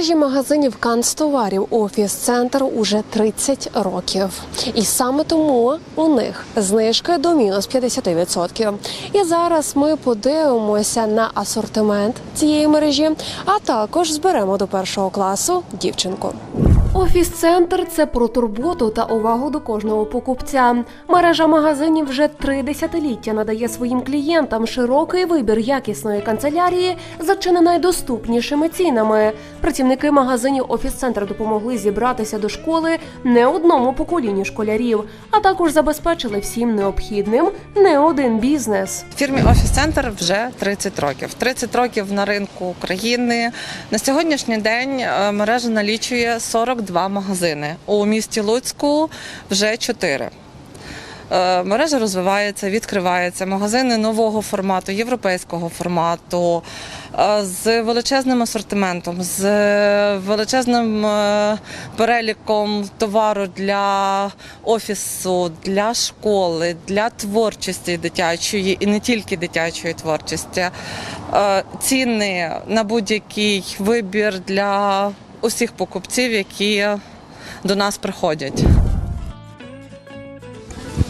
мережі магазинів канцтоварів офіс-центр уже 30 років. І саме тому у них знижки до мінус 50%. І зараз ми подивимося на асортимент цієї мережі, а також зберемо до першого класу дівчинку. Офіс-центр це про турботу та увагу до кожного покупця. Мережа магазинів вже три десятиліття надає своїм клієнтам широкий вибір якісної канцелярії за чи не найдоступнішими цінами. Працівники магазинів офіс-центр допомогли зібратися до школи не одному поколінню школярів, а також забезпечили всім необхідним не один бізнес. Фірмі Офіс Центр вже 30 років. 30 років на ринку України. На сьогоднішній день е, мережа налічує 42 магазини. У місті Луцьку вже 4. Е, Мережа розвивається, відкривається. Магазини нового формату, європейського формату, е, з величезним асортиментом, з величезним е, переліком товару для офісу, для школи, для творчості дитячої і не тільки дитячої творчості. Ціни на будь-який вибір для усіх покупців, які до нас приходять.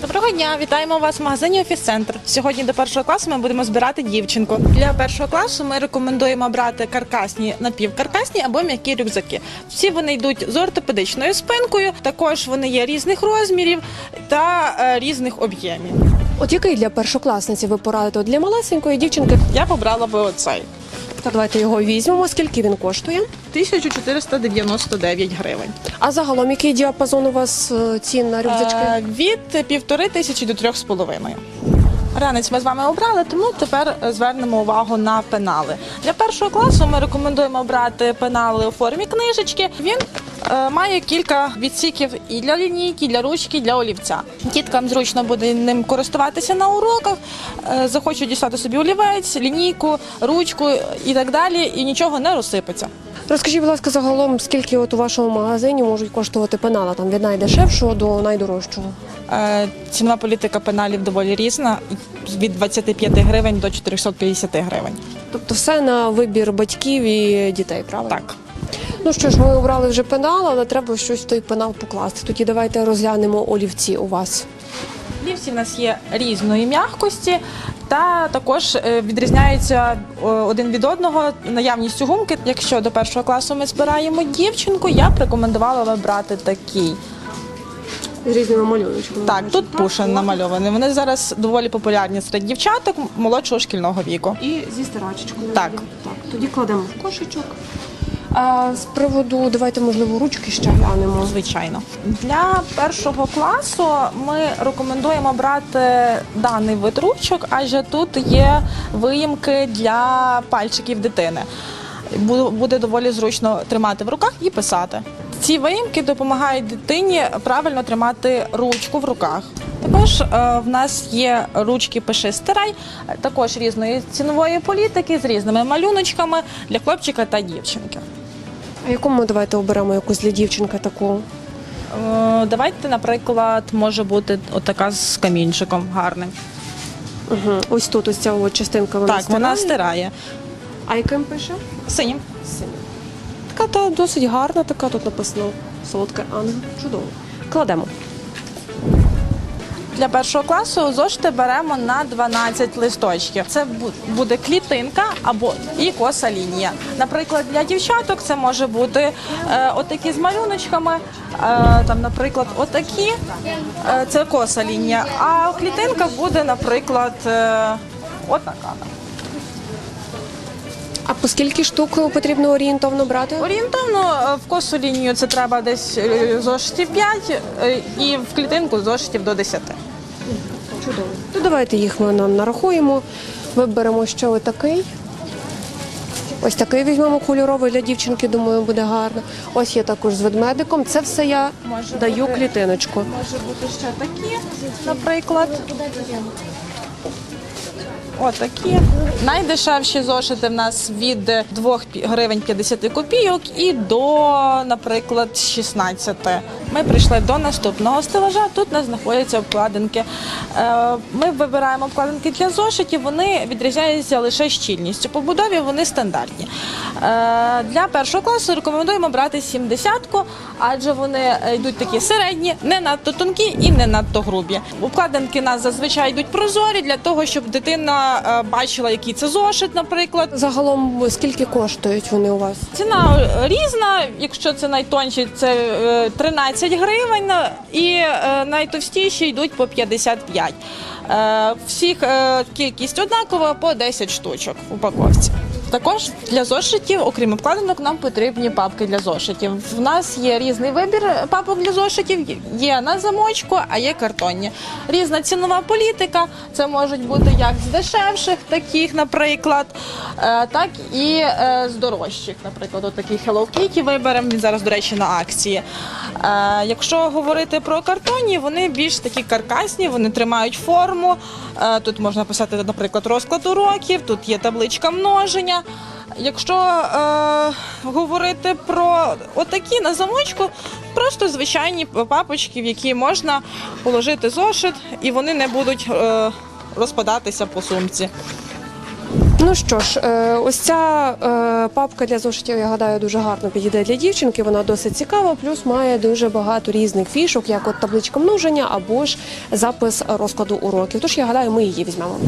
Доброго дня, вітаємо вас в магазині Офіс Центр. Сьогодні до першого класу ми будемо збирати дівчинку. Для першого класу ми рекомендуємо брати каркасні, напівкаркасні або м'які рюкзаки. Всі вони йдуть з ортопедичною спинкою. Також вони є різних розмірів та е, різних об'ємів. От який для першокласниці ви порадите От для малесенької дівчинки? Я побрала би оцей Та давайте його візьмемо. Скільки він коштує? 1499 гривень. А загалом який діапазон у вас е, цін на рюкзачки? Е, від півтори тисячі до трьох з половиною. Ранець ми з вами обрали, тому тепер е, звернемо увагу на пенали. Для першого класу ми рекомендуємо брати пенали у формі книжечки. Він е, має кілька відсіків і для лінійки, і для ручки, і для олівця. Діткам зручно буде ним користуватися на уроках. Е, захочуть дістати собі олівець, лінійку, ручку і так далі, і нічого не розсипеться. Розкажіть, будь ласка, загалом скільки от у вашому магазині можуть коштувати пенала там від найдешевшого до найдорожчого? Е, Цінова політика пеналів доволі різна від 25 гривень до 450 гривень. Тобто все на вибір батьків і дітей, правильно? Так. Ну що ж, ми обрали вже пенал, але треба щось в той пенал покласти. Тоді давайте розглянемо олівці у вас. Лівці в нас є різної м'якості, та також е, відрізняються е, один від одного наявністю гумки. Якщо до першого класу ми збираємо дівчинку, я б рекомендувала брати такий. З різними малюночками. Так, тут пушин намальований. Вони зараз доволі популярні серед дівчаток молодшого шкільного віку. І зі стирачечкою. Так. Так, тоді кладемо в кошечок. А з приводу, давайте, можливо, ручки ще глянемо. Звичайно, для першого класу ми рекомендуємо брати даний вид ручок, адже тут є виїмки для пальчиків дитини. Бу- Буде доволі зручно тримати в руках і писати. Ці виїмки допомагають дитині правильно тримати ручку в руках. Також е, в нас є ручки пиши стирай, також різної цінової політики з різними малюночками для хлопчика та дівчинки. А яку ми давайте оберемо якусь для дівчинки таку? Е, Давайте, наприклад, може бути отака з камінчиком гарним. Угу. Ось тут ось ця от частинка вона так, вона стирає. стирає. А яким пише? Синім. Така та досить гарна, така тут написано солодка ангел. Чудово. Кладемо. Для першого класу зошити беремо на 12 листочків. Це буде клітинка або і коса лінія. Наприклад, для дівчаток це може бути е, отакі з малюночками, е, там, наприклад, отакі. Е, це коса лінія. А клітинка буде, наприклад, е, отака. А по скільки штук потрібно орієнтовно брати? Орієнтовно е, в косу лінію це треба десь е, зошитів 5 е, і в клітинку зошитів до 10. Чудово. Ну, давайте їх ми нам нарахуємо. Виберемо ще отакий. Ось такий візьмемо кольоровий для дівчинки, думаю, буде гарно. Ось є також з ведмедиком. Це все я Може даю бути- клітиночку. Може бути ще такі, наприклад. Отакі. Найдешевші зошити в нас від 2 гривень 50 копійок і до, наприклад, 16. Ми прийшли до наступного стелажа. Тут у нас знаходяться обкладинки. Е, Ми вибираємо обкладинки для зошитів. Вони відрізняються лише щільністю. По будові вони стандартні. Е, Для першого класу рекомендуємо брати 70-ку, адже вони е, йдуть такі середні, не надто тонкі і не надто грубі. Обкладинки у нас зазвичай йдуть прозорі для того, щоб дитина е, бачила, який це зошит, наприклад. Загалом скільки коштують вони у вас? Ціна е, різна. Якщо це найтонші, це е, 13 гривень, і е, найтовстіші йдуть по 55. Е, Всіх е, кількість однакова по 10 штучок в упаковці. Також для зошитів, окрім обкладинок, нам потрібні папки для зошитів. В нас є різний вибір папок для зошитів. Є на замочку, а є картонні. Різна цінова політика. Це можуть бути як з дешевших, таких, наприклад, е, так і е, з дорожчих. Наприклад, от такий Hello Kitty виберемо. Він зараз, до речі, на акції. Е, Якщо говорити про картонні, вони більш такі каркасні, вони тримають форму. Е, Тут можна писати, наприклад, розклад уроків, тут є табличка множення. Якщо е, говорити про отакі на замочку, просто звичайні папочки, в які можна положити зошит, і вони не будуть е, розпадатися по сумці. Ну що ж, е, ось ця е, папка для зошитів, я гадаю, дуже гарно підійде для дівчинки. Вона досить цікава, плюс має дуже багато різних фішок, як от табличка множення або ж запис розкладу уроків. Тож я гадаю, ми її візьмемо.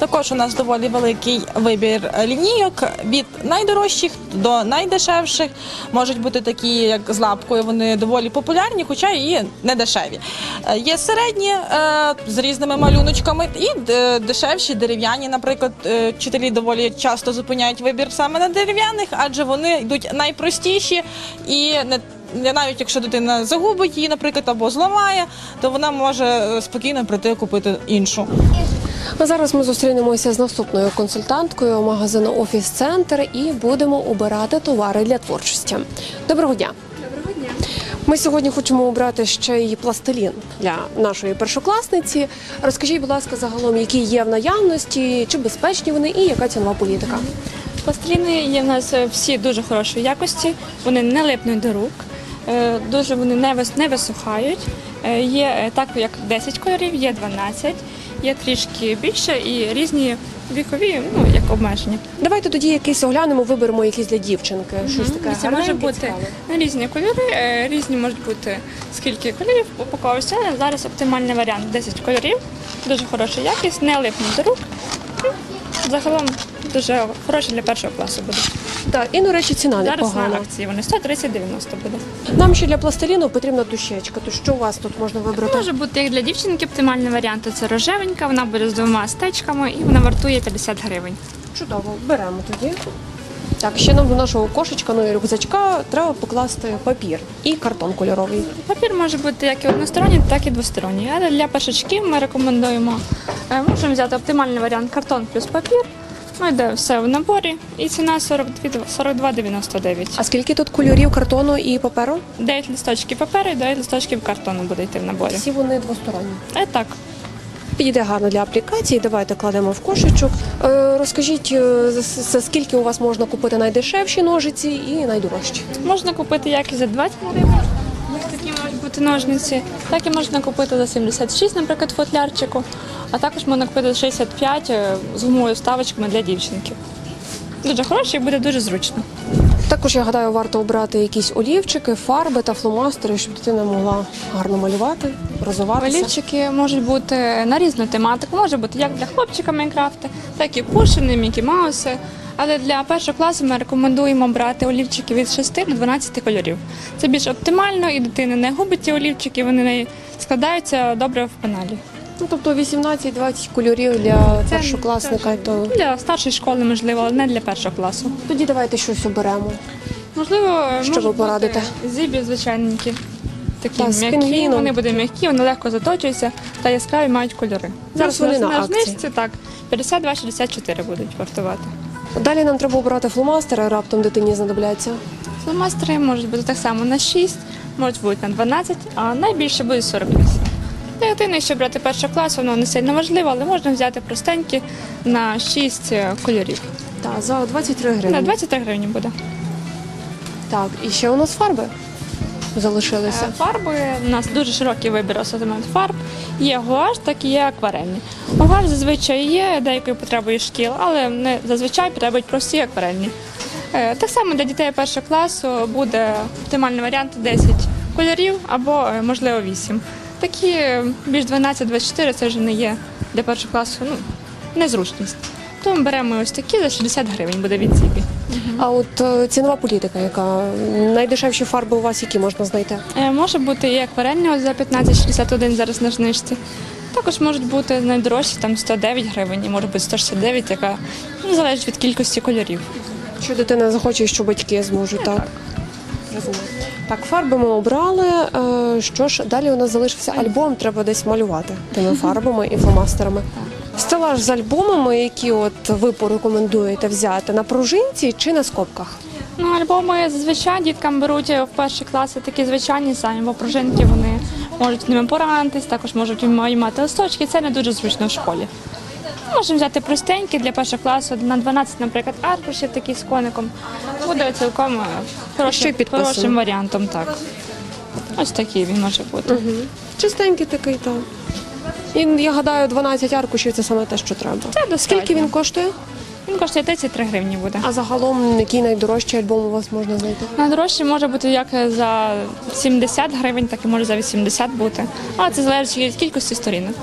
Також у нас доволі великий вибір лінійок від найдорожчих до найдешевших. Можуть бути такі, як з лапкою, вони доволі популярні, хоча і не дешеві. Е, Є середні е, з різними малюночками і е, дешевші дерев'яні. Наприклад, вчителі доволі часто зупиняють вибір саме на дерев'яних, адже вони йдуть найпростіші і не. Навіть якщо дитина загубить її, наприклад, або зламає, то вона може спокійно прийти купити іншу. А зараз ми зустрінемося з наступною консультанткою магазину Офіс Центр і будемо обирати товари для творчості. Доброго дня! Доброго дня. Ми сьогодні хочемо обрати ще й пластилін для нашої першокласниці. Розкажіть, будь ласка, загалом, які є в наявності, чи безпечні вони і яка цінова політика? Пластиліни є в нас е, всі дуже хорошої якості, вони не липнуть до рук, е, дуже вони не, вис- не висухають. Е, Є так, як 10 кольорів, є 12, є трішки більше і різні вікові, ну як обмеження. Давайте тоді якийсь оглянемо, виберемо якийсь для дівчинки. Щось таке Це може бути цікаве. на різні кольори, е, різні можуть бути скільки кольорів але Зараз оптимальний варіант 10 кольорів, дуже хороша якість, не липнуть до рук. І Загалом дуже хороше для першого класу буде. Так, і до речі, ціна Зараз на непогана. акції вони 130-90 буде. Нам ще для пластиліну потрібна дощечка. То що у вас тут можна вибрати? Може бути як для дівчинки оптимальний варіант. Це рожевенька, вона буде з двома стечками і вона вартує 50 гривень. Чудово, беремо тоді. Так, ще нам до нашого кошечка, ну і рюкзачка треба покласти папір і картон кольоровий. Папір може бути як і односторонній, так і двосторонній. Але для першачків ми рекомендуємо е, можемо взяти оптимальний варіант картон плюс папір. Ну, йде все в наборі, і ціна 42 42,99. А скільки тут кольорів картону і паперу? 9 листочків паперу і 9 листочків картону буде йти в наборі. Всі вони двосторонні. Е, так. Підійде гарно для аплікації. Давайте кладемо в кошечок. Е, розкажіть, е, за, за скільки у вас можна купити найдешевші ножиці і найдорожчі? Можна купити як і за 20 гривень, такі можуть бути ножниці, так і можна купити за 76, наприклад, футлярчику, а також можна купити за 65 е, з гумовою вставочками для дівчинки. Дуже хороше і буде дуже зручно. Також я гадаю, варто обрати якісь олівчики, фарби та фломастери, щоб дитина могла гарно малювати, розвиватися. Олівчики можуть бути на різну тематику, може бути як для хлопчика Майнкрафта, так і пушини, Мікі Мауси. Але для першого класу ми рекомендуємо брати олівчики від 6 до 12 кольорів. Це більш оптимально, і дитина не губить ці олівчики, вони не складаються добре в пеналі. Ну, тобто 18-20 кольорів для першокласника. То Для старшої школи, можливо, але не для першого класу. тоді давайте щось оберемо. Можливо, Що ви порадите? Зібі звичайненькі. Такі Та, з м'які, пінгвіном. вони будуть м'які, вони легко заточуються та яскраві мають кольори. Зараз вони на акції. знижці так 52-64 будуть вартувати. Далі нам треба обрати фломастери, раптом дитині знадобляться. Фломастери можуть бути так само на 6, можуть бути на 12, а найбільше буде 48. Для дитини, якщо брати перший клас, воно не сильно важливо, але можна взяти простенькі на 6 кольорів. Так, за 23 гривні. На 23 гривні буде. Так, і ще у нас фарби залишилися. Е, Фарби у нас дуже широкий вибір асортимент фарб. Є гуаш, так і є акварельні. Гуаш зазвичай є деякою потребою шкіл, але не зазвичай потребують прості акварельні. Е, Так само для дітей першого класу буде оптимальний варіант 10 кольорів або е, можливо 8. Такі більш 12-24 це вже не є для першого класу ну, незручність. Тому беремо ось такі за 60 гривень буде від Зібі. А от е, цінова політика, яка найдешевші фарби у вас, які можна знайти? Е, Може бути і акварельні ось за 15,61 зараз на знижці. Також можуть бути найдорожчі, там 109 гривень, і може бути 169, яка ну, залежить від кількості кольорів. Що дитина захоче, що батьки зможуть, так? Розумію. Так, фарби ми обрали. Е, Що ж, далі у нас залишився альбом, треба десь малювати тими фарбами і фломастерами. Стелаж з альбомами, які от ви порекомендуєте взяти на пружинці чи на скобках? Ну, альбоми зазвичай діткам беруть в перші класи такі звичайні самі, бо пружинки вони можуть ними поранитись, також можуть мати листочки. Це не дуже зручно в школі. Можемо взяти простенькі для першого класу на 12, наприклад, аркушів такі з коником. Буде цілком е, хорошим, хорошим варіантом. Так. Ось такий він може бути. Чистенький такий, так. І я гадаю, 12 аркушів це саме те, що треба. Це достатньо. Скільки він коштує? Він коштує 33 гривні буде. А загалом який найдорожчий альбом у вас можна знайти? Найдорожчий може бути як за 70 гривень, так і може за 80 бути. Але це залежить від кількості сторінок.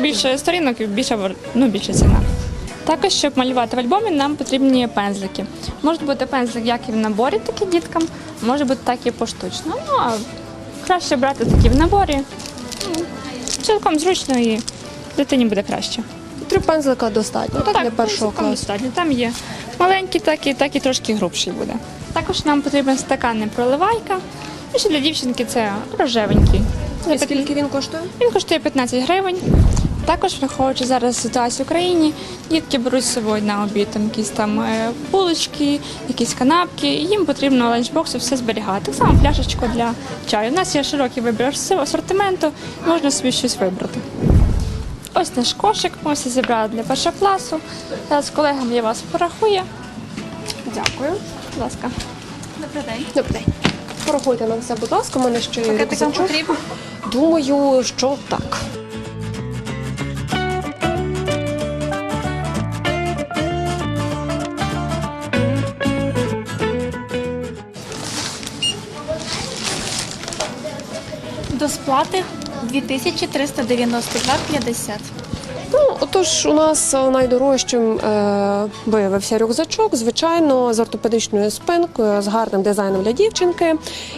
Більше сторінок, більше, ну, більше ціна. Також, щоб малювати в альбомі, нам потрібні пензлики. Можуть бути пензлик як і в наборі, так і діткам, може бути так і поштучно. Ну, а краще брати такі в наборі. Цілком зручно і дитині буде краще. Три пензлика достатньо, так, для першого класу. достатньо. Там є маленький, так і, так і трошки грубший буде. Також нам потрібен стакан проливайка. І ще для дівчинки це рожевенький. І скільки він коштує? Він коштує 15 гривень. Також, враховуючи зараз ситуацію в Україні, дітки беруть з собою на обід там якісь там е, булочки, якісь канапки, і їм потрібно в все зберігати. Так само пляшечку для чаю. У нас є широкий вибір асортименту, можна собі щось вибрати. Ось наш кошик, ми все зібрали для першого класу. Зараз колегам я вас порахую. Дякую. Будь ласка. Добрий день. Добрий день. Порахуйте нам все, будь ласка, мене ще є Пакетикам потрібно? Думаю, що так. Сплати 2392,50. Отож, у нас найдорожчим е, виявився рюкзачок, звичайно, з ортопедичною спинкою, з гарним дизайном для дівчинки.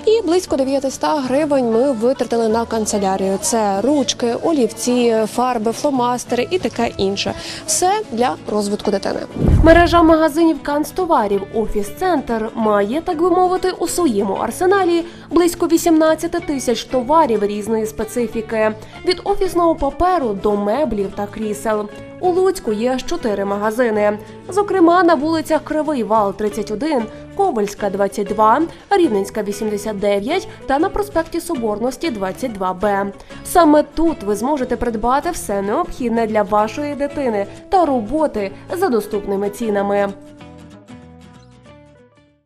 І близько 900 гривень ми витратили на канцелярію. Це ручки, олівці, фарби, фломастери і таке інше. Все для розвитку дитини. Мережа магазинів канцтоварів Офіс-центр має, так би мовити, у своєму арсеналі близько 18 тисяч товарів різної специфіки від офісного паперу до меблів та крісел. У Луцьку є аж чотири магазини. Зокрема, на вулицях Кривий Вал 31, Ковальська 22, Рівненська 89 та на проспекті Соборності 22Б. Саме тут ви зможете придбати все необхідне для вашої дитини та роботи за доступними цінами.